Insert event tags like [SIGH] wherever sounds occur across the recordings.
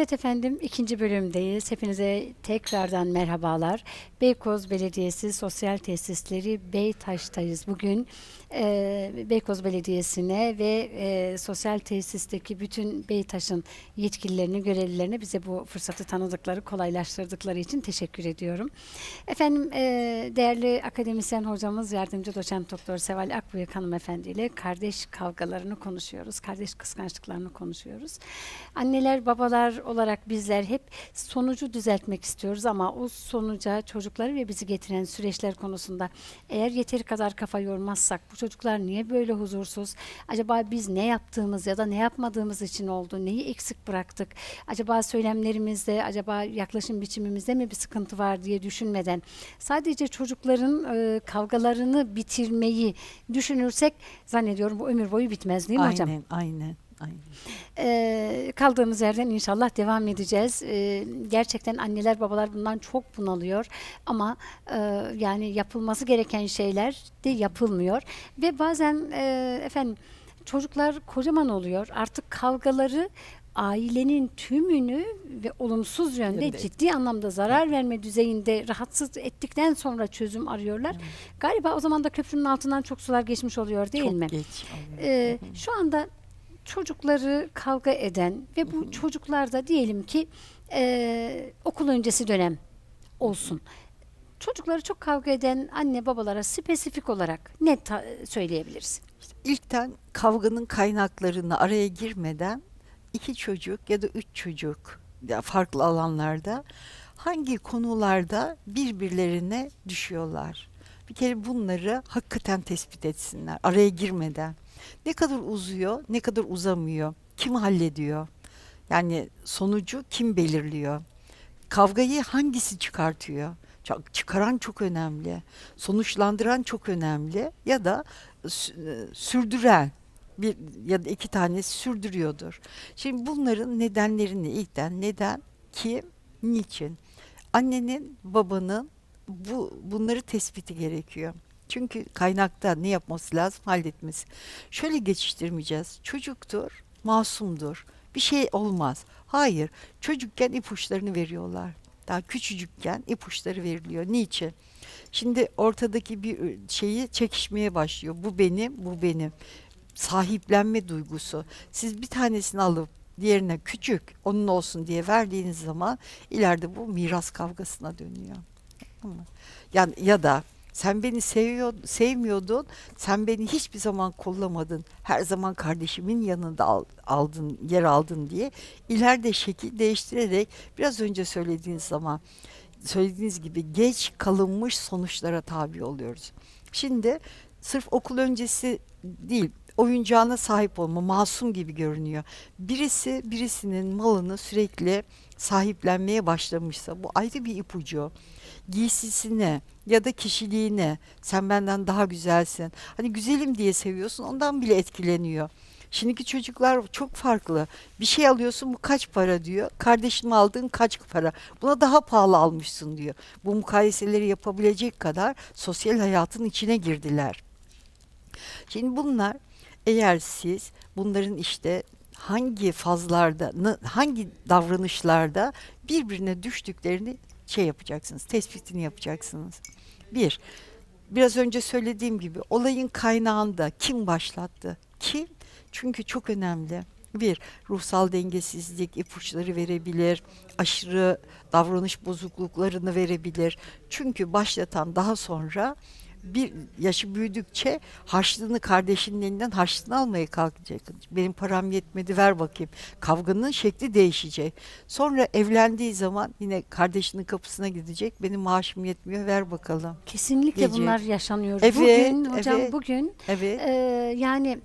Evet efendim ikinci bölümdeyiz. Hepinize tekrardan merhabalar. Beykoz Belediyesi Sosyal Tesisleri Beytaş'tayız bugün. Ee, Beykoz Belediyesi'ne ve e, sosyal tesisteki bütün Beytaş'ın yetkililerine, görevlilerine bize bu fırsatı tanıdıkları, kolaylaştırdıkları için teşekkür ediyorum. Efendim e, değerli akademisyen hocamız, yardımcı doçent doktor Seval Akbıyık hanımefendi ile kardeş kavgalarını konuşuyoruz. Kardeş kıskançlıklarını konuşuyoruz. Anneler, babalar olarak bizler hep sonucu düzeltmek istiyoruz ama o sonuca çocukları ve bizi getiren süreçler konusunda eğer yeteri kadar kafa yormazsak bu çocuklar niye böyle huzursuz? Acaba biz ne yaptığımız ya da ne yapmadığımız için oldu? Neyi eksik bıraktık? Acaba söylemlerimizde, acaba yaklaşım biçimimizde mi bir sıkıntı var diye düşünmeden sadece çocukların e, kavgalarını bitirmeyi düşünürsek zannediyorum bu ömür boyu bitmez değil mi hocam? Aynen, aynen, aynen. Ee, kaldığımız yerden inşallah devam edeceğiz. Ee, gerçekten anneler babalar bundan çok bunalıyor ama e, yani yapılması gereken şeyler de yapılmıyor ve bazen e, efendim çocuklar kocaman oluyor artık kavgaları ailenin tümünü ve olumsuz yönde Yönde. ciddi anlamda zarar verme düzeyinde rahatsız ettikten sonra çözüm arıyorlar. Galiba o zaman da köprünün altından çok sular geçmiş oluyor değil Çok mi? geç oluyor. Ee, şu anda çocukları kavga eden ve bu çocuklarda diyelim ki e, okul öncesi dönem olsun. Çocukları çok kavga eden anne babalara spesifik olarak ne ta- söyleyebiliriz? İlkten kavganın kaynaklarını araya girmeden iki çocuk ya da üç çocuk ya farklı alanlarda hangi konularda birbirlerine düşüyorlar? Bir kere bunları hakikaten tespit etsinler araya girmeden. Ne kadar uzuyor, ne kadar uzamıyor, kim hallediyor? Yani sonucu kim belirliyor? Kavgayı hangisi çıkartıyor? Çıkaran çok önemli. Sonuçlandıran çok önemli. Ya da e, sürdüren bir ya da iki tanesi sürdürüyordur. Şimdi bunların nedenlerini ilkten neden, kim, niçin? Annenin, babanın bu bunları tespiti gerekiyor. Çünkü kaynakta ne yapması lazım? Halletmesi. Şöyle geçiştirmeyeceğiz. Çocuktur, masumdur. Bir şey olmaz. Hayır. Çocukken ipuçlarını veriyorlar. Daha küçücükken ipuçları veriliyor. Niçin? Şimdi ortadaki bir şeyi çekişmeye başlıyor. Bu benim, bu benim. Sahiplenme duygusu. Siz bir tanesini alıp diğerine küçük, onun olsun diye verdiğiniz zaman ileride bu miras kavgasına dönüyor. Yani ya da sen beni seviyor, sevmiyordun, sen beni hiçbir zaman kollamadın, her zaman kardeşimin yanında al- aldın, yer aldın diye ileride şekil değiştirerek biraz önce söylediğiniz zaman söylediğiniz gibi geç kalınmış sonuçlara tabi oluyoruz. Şimdi sırf okul öncesi değil, oyuncağına sahip olma, masum gibi görünüyor. Birisi birisinin malını sürekli sahiplenmeye başlamışsa bu ayrı bir ipucu. Giysisine ya da kişiliğine sen benden daha güzelsin. Hani güzelim diye seviyorsun ondan bile etkileniyor. Şimdiki çocuklar çok farklı. Bir şey alıyorsun bu kaç para diyor. Kardeşim aldığın kaç para. Buna daha pahalı almışsın diyor. Bu mukayeseleri yapabilecek kadar sosyal hayatın içine girdiler. Şimdi bunlar eğer siz bunların işte hangi fazlarda, hangi davranışlarda birbirine düştüklerini şey yapacaksınız, tespitini yapacaksınız. Bir, biraz önce söylediğim gibi olayın kaynağında kim başlattı? Kim? Çünkü çok önemli. Bir, ruhsal dengesizlik ipuçları verebilir, aşırı davranış bozukluklarını verebilir. Çünkü başlatan daha sonra bir yaşı büyüdükçe harçlığını kardeşinin elinden harçlığını almaya kalkacak. Benim param yetmedi ver bakayım. Kavganın şekli değişecek. Sonra evlendiği zaman yine kardeşinin kapısına gidecek. Benim maaşım yetmiyor ver bakalım. Kesinlikle Gece. bunlar yaşanıyor. Evet, bugün hocam evet. bugün Evet. e, yani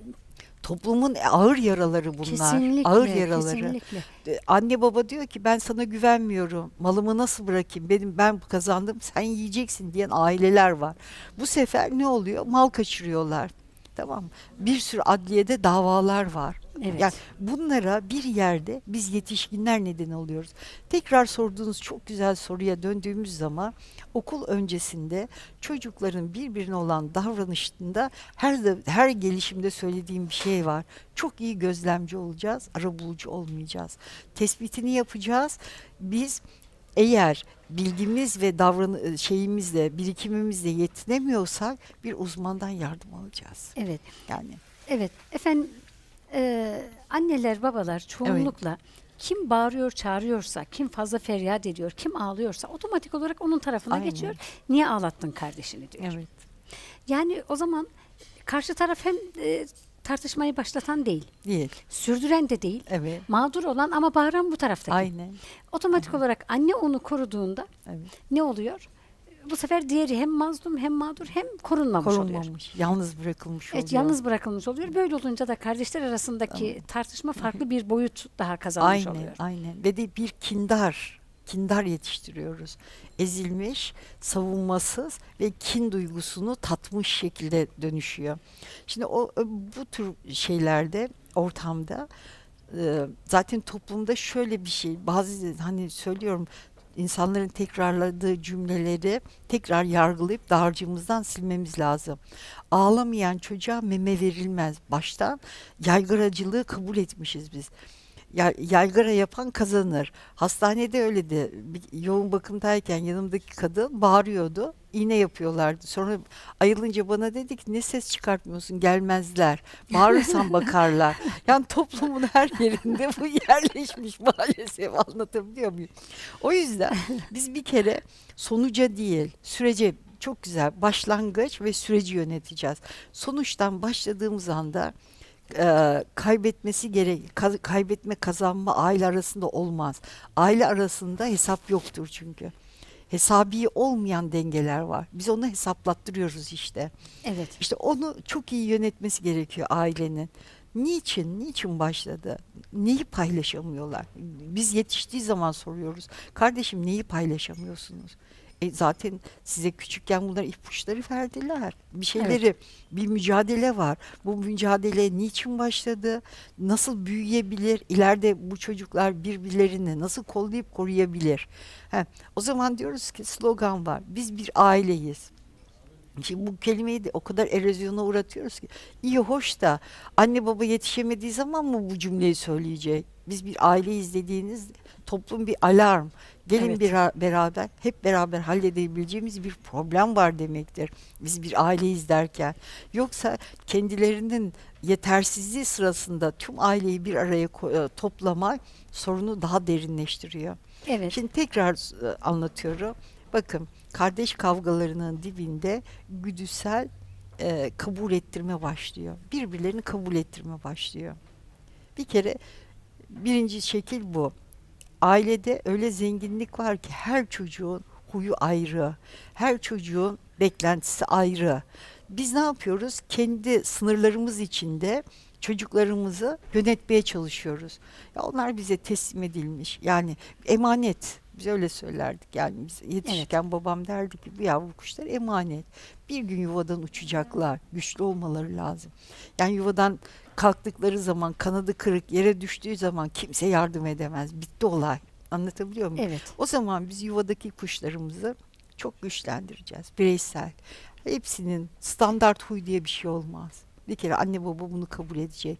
Toplumun ağır yaraları bunlar. kesinlikle ağır yaraları. kesinlikle. E, Anne baba diyor ki ben sana güvenmiyorum. Malımı nasıl bırakayım? Benim ben kazandım sen yiyeceksin diyen aileler var. Bu sefer ne oluyor? Mal kaçırıyorlar. Tamam mı? Bir sürü adliyede davalar var. Evet. Yani bunlara bir yerde biz yetişkinler neden oluyoruz. Tekrar sorduğunuz çok güzel soruya döndüğümüz zaman okul öncesinde çocukların birbirine olan davranışında her de, her gelişimde söylediğim bir şey var. Çok iyi gözlemci olacağız, arabulucu olmayacağız. Tespitini yapacağız. Biz eğer bilgimiz ve davran şeyimizle, birikimimizle yetinemiyorsak bir uzmandan yardım alacağız. Evet. Yani Evet. Efendim e, anneler babalar çoğunlukla kim bağırıyor çağırıyorsa, kim fazla feryat ediyor, kim ağlıyorsa otomatik olarak onun tarafına Aynen. geçiyor. Niye ağlattın kardeşini diyor. evet. Yani o zaman karşı taraf hem e, tartışmayı başlatan değil, Değil. sürdüren de değil, Evet. mağdur olan ama bağıran bu taraftaki. Aynen. Otomatik olarak anne onu koruduğunda Evet. ne oluyor? Bu sefer diğeri hem mazlum hem mağdur hem korunmamış, oluyor. Korunmamış, yalnız bırakılmış Evet, oluyor. yalnız bırakılmış oluyor. Böyle olunca da kardeşler arasındaki tartışma farklı bir boyut daha kazanmış aynen, oluyor. aynen. Ve de bir kindar, kindar yetiştiriyoruz. Ezilmiş, savunmasız ve kin duygusunu tatmış şekilde dönüşüyor. Şimdi o bu tür şeylerde, ortamda e, zaten toplumda şöyle bir şey, bazı hani söylüyorum insanların tekrarladığı cümleleri tekrar yargılayıp dağarcığımızdan silmemiz lazım. Ağlamayan çocuğa meme verilmez. Baştan yaygaracılığı kabul etmişiz biz. Ya, yaygara yapan kazanır. Hastanede öyle de yoğun bakımdayken yanımdaki kadın bağırıyordu. İğne yapıyorlardı. Sonra ayılınca bana dedi ki ne ses çıkartmıyorsun gelmezler. Bağırırsan bakarlar. [LAUGHS] Yani toplumun her yerinde bu yerleşmiş maalesef anlatabiliyor muyum? O yüzden biz bir kere sonuca değil sürece çok güzel başlangıç ve süreci yöneteceğiz. Sonuçtan başladığımız anda e, kaybetmesi gerek ka- kaybetme kazanma aile arasında olmaz. Aile arasında hesap yoktur çünkü. Hesabi olmayan dengeler var. Biz onu hesaplattırıyoruz işte. Evet. İşte onu çok iyi yönetmesi gerekiyor ailenin. Niçin? Niçin başladı? Neyi paylaşamıyorlar? Biz yetiştiği zaman soruyoruz. Kardeşim neyi paylaşamıyorsunuz? E zaten size küçükken bunlar ipuçları verdiler. Bir şeyleri, bir mücadele var. Bu mücadele niçin başladı? Nasıl büyüyebilir? İleride bu çocuklar birbirlerini nasıl kollayıp koruyabilir? He, o zaman diyoruz ki slogan var. Biz bir aileyiz. Şimdi bu kelimeyi de o kadar erozyona uğratıyoruz ki. İyi hoş da anne baba yetişemediği zaman mı bu cümleyi söyleyecek? Biz bir aileyiz dediğiniz toplum bir alarm. Gelin Evet. bir beraber hep beraber halledebileceğimiz bir problem var demektir. Biz bir aileyiz derken. Yoksa kendilerinin yetersizliği sırasında tüm aileyi bir araya e, toplamak sorunu daha derinleştiriyor. Evet. Şimdi tekrar e, anlatıyorum. Bakın kardeş kavgalarının dibinde güdüsel e, kabul ettirme başlıyor. Birbirlerini kabul ettirme başlıyor. Bir kere birinci şekil bu. Ailede öyle zenginlik var ki her çocuğun huyu ayrı. Her çocuğun beklentisi ayrı. Biz ne yapıyoruz? Kendi sınırlarımız içinde çocuklarımızı yönetmeye çalışıyoruz. Ya onlar bize teslim edilmiş. Yani emanet. Biz öyle söylerdik. Yani biz yetişirken babam derdi ki bu yavru kuşlar emanet. Bir gün yuvadan uçacaklar. Güçlü olmaları lazım. Yani yuvadan kalktıkları zaman kanadı kırık yere düştüğü zaman kimse yardım edemez. Bitti olay. Anlatabiliyor muyum? Evet. O zaman biz yuvadaki kuşlarımızı çok güçlendireceğiz. Bireysel. Hepsinin standart huy diye bir şey olmaz. Bir kere anne baba bunu kabul edecek.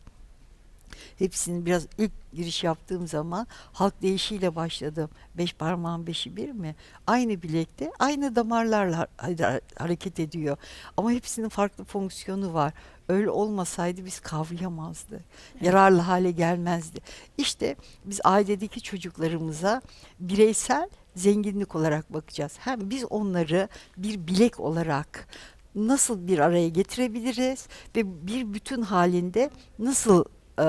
Hepsinin biraz ilk giriş yaptığım zaman halk değişiyle başladım. Beş parmağın beşi bir mi? Aynı bilekte aynı damarlarla ha- hareket ediyor. Ama hepsinin farklı fonksiyonu var. Öyle olmasaydı biz kavrayamazdı. Yararlı hale gelmezdi. İşte biz ailedeki çocuklarımıza bireysel zenginlik olarak bakacağız. Hem biz onları bir bilek olarak nasıl bir araya getirebiliriz ve bir bütün halinde nasıl e,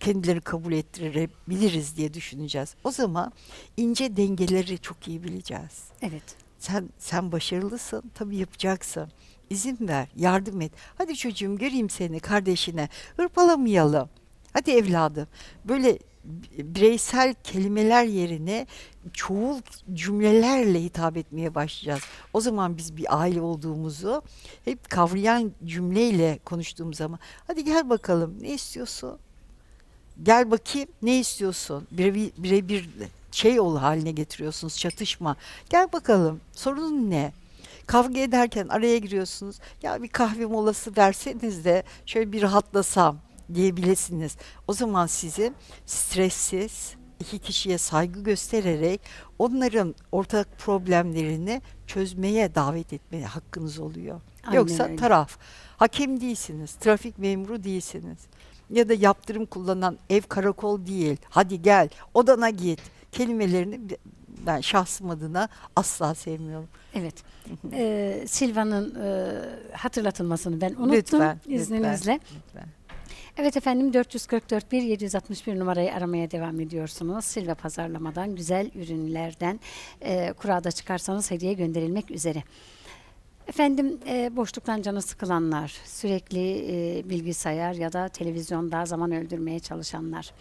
kendileri kabul ettirebiliriz diye düşüneceğiz. O zaman ince dengeleri çok iyi bileceğiz. Evet. Sen sen başarılısın, tabii yapacaksın. İzin ver, yardım et. Hadi çocuğum göreyim seni, kardeşine. Hırpalamayalım. Hadi evladım. Böyle bireysel kelimeler yerine çoğul cümlelerle hitap etmeye başlayacağız. O zaman biz bir aile olduğumuzu hep kavrayan cümleyle konuştuğumuz zaman hadi gel bakalım ne istiyorsun? Gel bakayım ne istiyorsun? Birebir birebir şey ol haline getiriyorsunuz çatışma. Gel bakalım sorunun ne? Kavga ederken araya giriyorsunuz. Ya bir kahve molası verseniz de şöyle bir rahatlasam diyebilirsiniz. O zaman sizi stressiz iki kişiye saygı göstererek onların ortak problemlerini çözmeye davet etmeye hakkınız oluyor. Aynen Yoksa öyle. taraf. Hakem değilsiniz, trafik memuru değilsiniz. Ya da yaptırım kullanan ev karakol değil. Hadi gel odana git. Kelimelerini ben şahsım adına asla sevmiyorum. Evet. Ee, Silva'nın e, hatırlatılmasını ben unuttum Lütfen, lütfen. izninizle. Lütfen. Evet efendim 444 1 761 numarayı aramaya devam ediyorsunuz. Silva pazarlamadan güzel ürünlerden e, kurada çıkarsanız hediye gönderilmek üzere. Efendim e, boşluktan canı sıkılanlar, sürekli e, bilgisayar ya da televizyonda zaman öldürmeye çalışanlar,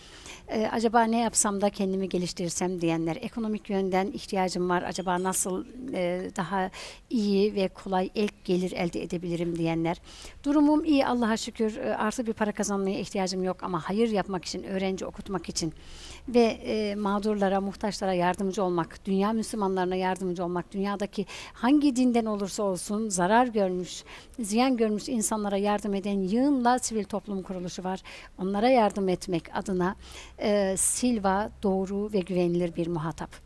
e, acaba ne yapsam da kendimi geliştirsem diyenler, ekonomik yönden ihtiyacım var, acaba nasıl e, daha iyi ve kolay ek gelir elde edebilirim diyenler, durumum iyi Allah'a şükür e, artı bir para kazanmaya ihtiyacım yok ama hayır yapmak için, öğrenci okutmak için ve e, mağdurlara, muhtaçlara yardımcı olmak, dünya Müslümanlarına yardımcı olmak, dünyadaki hangi dinden olursa olsun zarar görmüş, ziyan görmüş insanlara yardım eden yığınla sivil toplum kuruluşu var. Onlara yardım etmek adına e, Silva doğru ve güvenilir bir muhatap.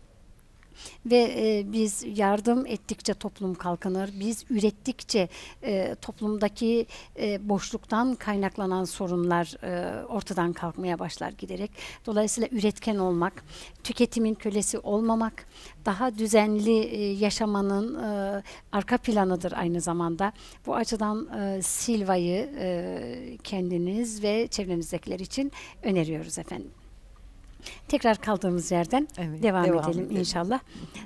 Ve e, biz yardım ettikçe toplum kalkınır. Biz ürettikçe e, toplumdaki e, boşluktan kaynaklanan sorunlar e, ortadan kalkmaya başlar giderek. Dolayısıyla üretken olmak, tüketimin kölesi olmamak, daha düzenli e, yaşamanın e, arka planıdır aynı zamanda. Bu açıdan e, Silva'yı e, kendiniz ve çevrenizdekiler için öneriyoruz efendim. Tekrar kaldığımız yerden Evet, devam, devam edelim, edelim. inşallah.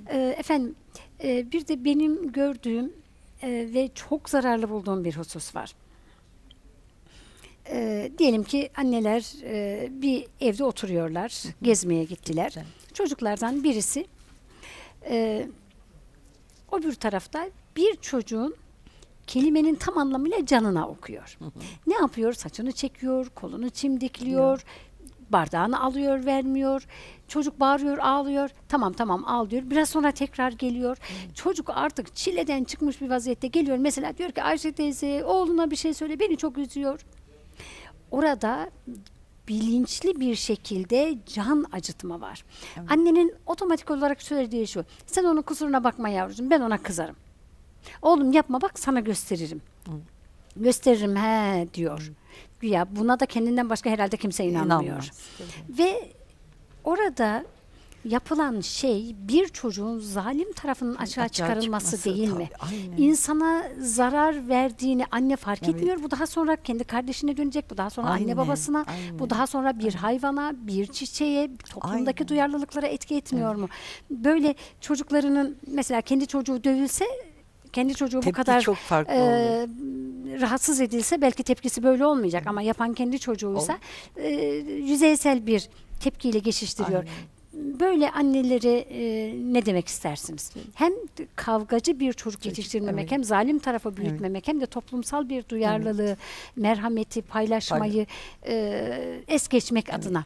Ee, efendim e, bir de benim gördüğüm e, ve çok zararlı bulduğum bir husus var. Ee, diyelim ki anneler e, bir evde oturuyorlar, gezmeye gittiler. Güzel. Çocuklardan birisi e, o bir tarafta bir çocuğun kelimenin tam anlamıyla canına okuyor. Ne yapıyor? Saçını çekiyor, kolunu çimdikliyor, bardağını alıyor, vermiyor. Çocuk bağırıyor, ağlıyor. Tamam tamam al diyor. Biraz sonra tekrar geliyor. Çocuk artık çileden çıkmış bir vaziyette geliyor. Mesela diyor ki Ayşe teyze oğluna bir şey söyle beni çok üzüyor. Orada bilinçli bir şekilde can acıtma var. Annenin otomatik olarak söylediği şu. Sen onun kusuruna bakma yavrucuğum ben ona kızarım. Oğlum yapma bak sana gösteririm. Gösteririm he diyor. Güya buna da kendinden başka herhalde kimse inanmıyor. İnanmaz. Ve orada yapılan şey bir çocuğun zalim tarafının açığa Açığa çıkarılması çıkması, değil mi? aynen. İnsana zarar verdiğini anne fark Evet. etmiyor. Bu daha sonra kendi kardeşine dönecek. Bu daha sonra anne Aynen, babasına. aynen. Bu daha sonra bir hayvana, bir çiçeğe, toplumdaki Aynen. duyarlılıklara etki etmiyor mu? Böyle çocuklarının mesela kendi çocuğu dövülse kendi çocuğu bu Tepki kadar çok farklı e, rahatsız edilse belki tepkisi böyle olmayacak ama yapan kendi çocuğuysa e, yüzeysel bir tepkiyle geçiştiriyor. Böyle annelere e, ne demek istersiniz? Hem kavgacı bir çocuk yetiştirmemek, evet. hem zalim tarafı büyütmemek, hem de toplumsal bir duyarlılığı, merhameti, paylaşmayı e, es geçmek adına.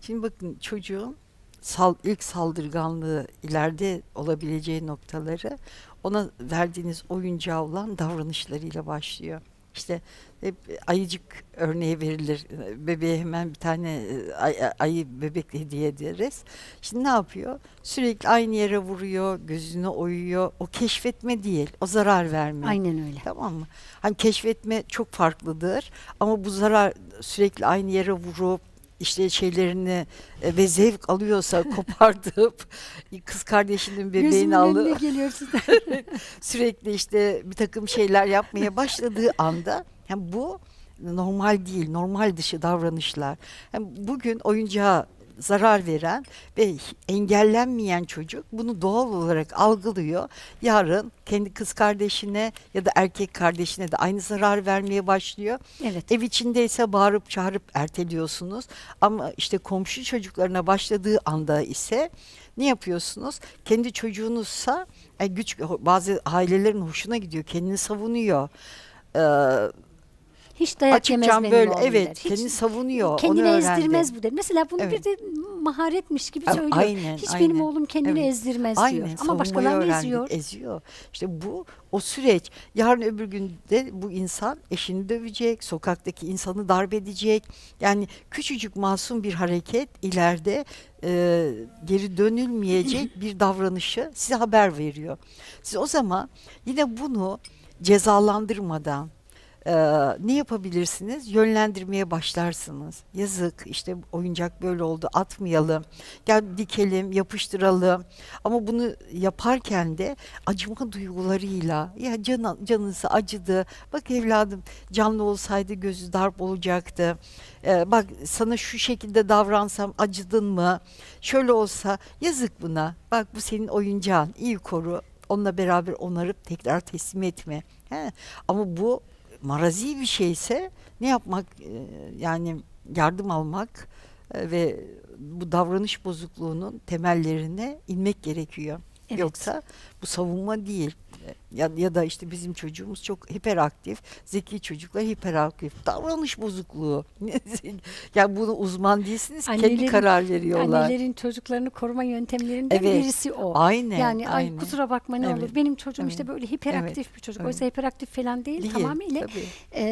Şimdi bakın çocuğun sal, ilk saldırganlığı ileride olabileceği noktaları ona verdiğiniz oyuncağı olan davranışlarıyla başlıyor. İşte hep ayıcık örneği verilir. Bebeğe hemen bir tane e, ay- ay- ayı bebek hediye ederiz. Şimdi ne yapıyor? Sürekli aynı yere vuruyor, gözünü oyuyor. O keşfetme değil, o zarar verme. Aynen öyle. Tamam mı? Hani keşfetme çok farklıdır ama bu zarar sürekli aynı yere vurup işte şeylerini e, ve zevk alıyorsa [LAUGHS] kopartıp kız kardeşinin bebeğini alıp [LAUGHS] sürekli işte bir takım şeyler yapmaya başladığı anda hem bu normal değil, normal dışı davranışlar. Hem bugün oyuncağı zarar veren ve engellenmeyen çocuk bunu doğal olarak algılıyor. Yarın kendi kız kardeşine ya da erkek kardeşine de aynı zarar vermeye başlıyor. Evet. Ev içindeyse bağırıp çağırıp erteliyorsunuz. Ama işte komşu çocuklarına başladığı anda ise ne yapıyorsunuz? Kendi çocuğunuzsa e, güç bazı ailelerin hoşuna gidiyor. Kendini savunuyor. Ee, Hiç dayak yemez açıkçam benim böyle oğlum evet der. Hiç kendini savunuyor. kendini onu ezdirmez bu der. Mesela bunu Evet. bir de maharetmiş gibi söylüyor. aynen, Hiç aynen. benim oğlum kendini Evet. ezdirmez Aynen, diyor. Ama başkalarını eziyor. Eziyor. İşte bu o süreç. Yarın öbür günde bu insan eşini dövecek, sokaktaki insanı darp edecek. Yani küçücük masum bir hareket ileride e, geri dönülmeyecek [LAUGHS] bir davranışı size haber veriyor. Siz o zaman yine bunu cezalandırmadan e, ne yapabilirsiniz? Yönlendirmeye başlarsınız. Yazık işte oyuncak böyle oldu atmayalım. Gel dikelim, yapıştıralım. Ama bunu yaparken de acıma duygularıyla ya can, canısı acıdı. Bak evladım canlı olsaydı gözü darp olacaktı. Ee, bak sana şu şekilde davransam acıdın mı? Şöyle olsa yazık buna. Bak bu senin oyuncağın. iyi koru. Onunla beraber onarıp tekrar teslim etme. He? Ama bu marazi bir şeyse ne yapmak e, yani yardım almak e, ve bu davranış bozukluğunun temellerine inmek gerekiyor. Evet. Yoksa bu savunma değil. Ya, ya da işte bizim çocuğumuz çok hiperaktif, zeki çocuklar hiperaktif. Davranış bozukluğu. [LAUGHS] ya bunu uzman değilsiniz, kendi Annelerin- karar veriyorlar. Annelerin çocuklarını koruma yöntemlerinden Evet. birisi o. Aynen. Yani ay aynen. kusura bakma ne Evet, olur benim çocuğum evet, işte böyle hiperaktif bir çocuk. evet. Oysa hiperaktif falan değil, Değil, tamamıyla tabii. e,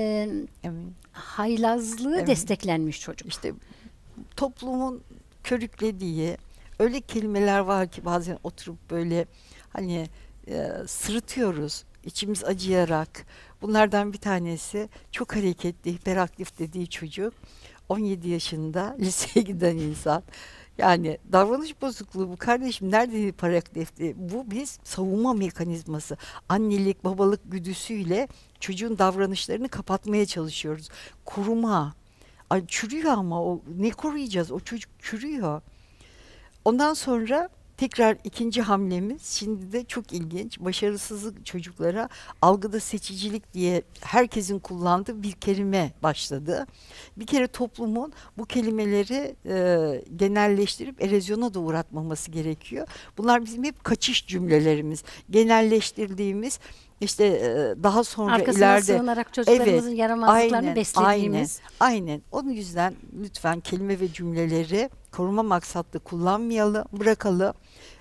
Evet. haylazlığı Evet. desteklenmiş çocuk. İşte toplumun körüklediği öyle kelimeler var ki bazen oturup böyle hani e, sırıtıyoruz içimiz acıyarak. Bunlardan bir tanesi çok hareketli, hiperaktif dediği çocuk 17 yaşında [LAUGHS] liseye giden insan. Yani davranış bozukluğu bu kardeşim nerede hiperaktifti? Bu biz savunma mekanizması. Annelik, babalık güdüsüyle çocuğun davranışlarını kapatmaya çalışıyoruz. Koruma. Ay çürüyor ama o ne koruyacağız? O çocuk çürüyor. Ondan sonra tekrar ikinci hamlemiz şimdi de çok ilginç. Başarısızlık çocuklara algıda seçicilik diye herkesin kullandığı bir kelime başladı. Bir kere toplumun bu kelimeleri e, genelleştirip erozyona da uğratmaması gerekiyor. Bunlar bizim hep kaçış cümlelerimiz. Genelleştirdiğimiz işte e, daha sonra Arkasına ileride sığınarak çocuklarımızın Evet, yaramazlıklarını aynen, beslediğimiz. Aynen. Onun yüzden lütfen kelime ve cümleleri koruma maksatlı kullanmayalım, bırakalım.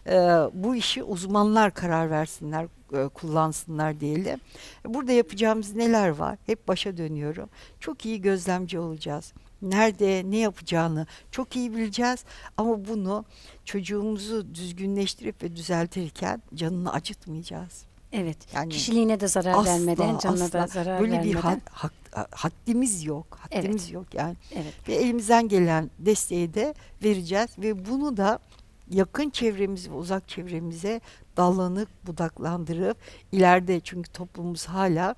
Ee, bu işi uzmanlar karar versinler, e, kullansınlar diyelim. Burada yapacağımız neler var? Hep başa dönüyorum. Çok iyi gözlemci olacağız. Nerede, ne yapacağını çok iyi bileceğiz. Ama bunu çocuğumuzu düzgünleştirip ve düzeltirken canını acıtmayacağız. Evet. Yani Kişiliğine de zarar Asla, vermeden, canına da asla. zarar Böyle vermeden. bir had- hak- haddimiz yok. Haddimiz yok yani. Evet. Ve elimizden gelen desteği de vereceğiz ve bunu da yakın çevremiz ve uzak çevremize dallanıp budaklandırıp ileride çünkü toplumumuz hala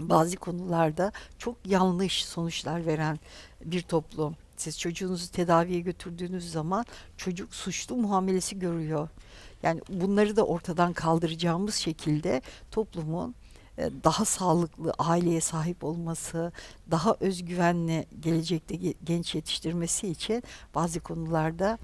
bazı konularda çok yanlış sonuçlar veren bir toplum. Siz çocuğunuzu tedaviye götürdüğünüz zaman çocuk suçlu muamelesi görüyor. Yani bunları da ortadan kaldıracağımız şekilde toplumun e, daha sağlıklı aileye sahip olması, daha özgüvenli gelecekte ge- genç yetiştirmesi için bazı konularda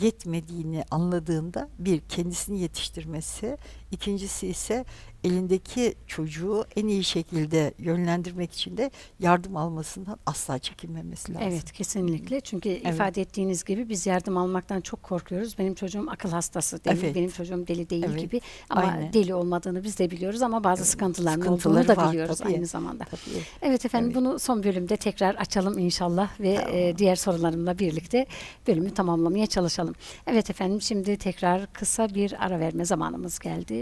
yetmediğini anladığında bir kendisini yetiştirmesi, ikincisi ise elindeki çocuğu en iyi şekilde yönlendirmek için de yardım almasından asla çekinmemesi lazım. Evet kesinlikle çünkü ifade ettiğiniz gibi biz yardım almaktan çok korkuyoruz. Benim çocuğum akıl hastası değil, Evet. benim çocuğum deli değil Evet, gibi ama aynen. deli olmadığını biz de biliyoruz ama bazı sıkıntıların Sıkıntıları olduğunu da var, biliyoruz tabii. aynı zamanda. Tabii. Evet efendim Evet. bunu son bölümde tekrar açalım inşallah ve Tamam. e, diğer sorularımla birlikte bölümü tamamlamaya çalışalım. Evet efendim şimdi tekrar kısa bir ara verme zamanımız geldi.